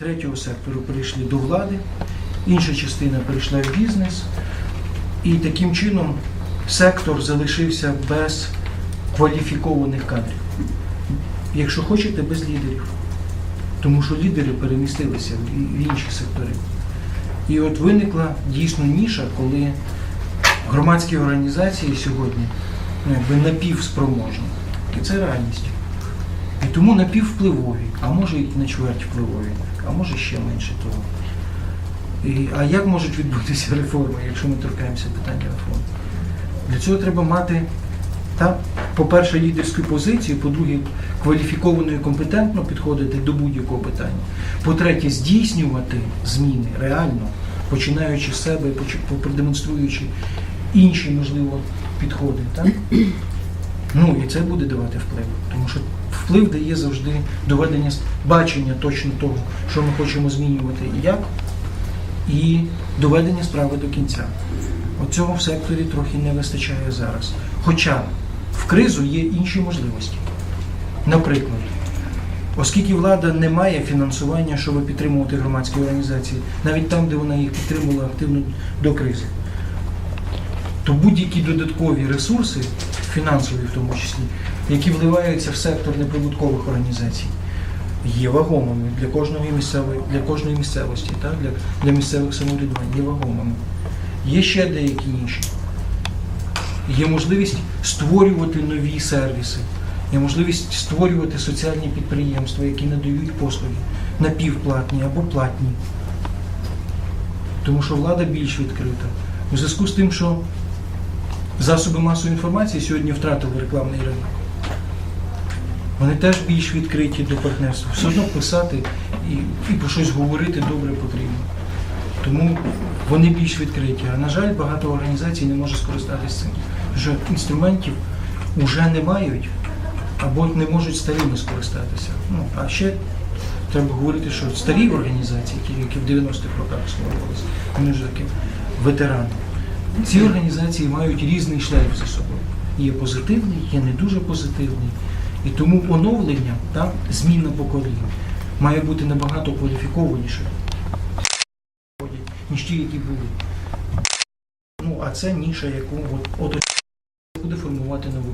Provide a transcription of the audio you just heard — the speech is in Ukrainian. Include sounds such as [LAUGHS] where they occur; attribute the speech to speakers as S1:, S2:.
S1: третього сектору перейшли до влади, інша частина перейшла в бізнес, і таким чином сектор залишився без кваліфікованих кадрів. Якщо хочете, без лідерів. Тому що лідери перемістилися в інші сектори. І от виникла дійсно ніша, коли громадські організації сьогодні ну, якби напівспроможні. І це реальність. І тому напіввпливові, а може і на чверть впливові, а може ще менше того. І, а як можуть відбутися [LAUGHS] реформи, якщо ми торкаємося питання реформ? Для цього треба мати, та, по-перше, лідерську позицію, по-друге, кваліфіковано і компетентно підходити до будь-якого питання. По-третє, здійснювати зміни реально, починаючи з себе, продемонструючи інші, можливо, підходи. Так? Ну і це буде давати вплив. Тому що вплив дає завжди доведення бачення точно того, що ми хочемо змінювати і як, і доведення справи до кінця. От цього в секторі трохи не вистачає зараз. Хоча в кризу є інші можливості. Наприклад, оскільки влада не має фінансування, щоб підтримувати громадські організації, навіть там, де вона їх підтримувала активно до кризи, то будь-які додаткові ресурси, фінансові в тому числі, які вливаються в сектор неприбуткових організацій, є вагомими для кожної місцевої, для кожної місцевості, так? Для, для місцевих самоврядувань, є вагомими. Є ще деякі інші. Є можливість створювати нові сервіси, є можливість створювати соціальні підприємства, які надають послуги напівплатні або платні. Тому що влада більш відкрита. У зв'язку з тим, що засоби масової інформації сьогодні втратили рекламний ринок. Вони теж більш відкриті до партнерства. Все одно писати і, і про щось говорити добре потрібно. Тому вони більш відкриті. А на жаль, багато організацій не може скористатися цим. Що інструментів вже не мають або не можуть старими скористатися. Ну, а ще треба говорити, що старі організації, які в 90-х роках створювалися, вони вже такі ветерани. Ці організації мають різний шлейф за собою. Є позитивний, є не дуже позитивний. І тому оновлення, так, зміна покоління має бути набагато кваліфікованіше, ніж ті, які були. Ну, а це ніша, яку от, от буде формувати нову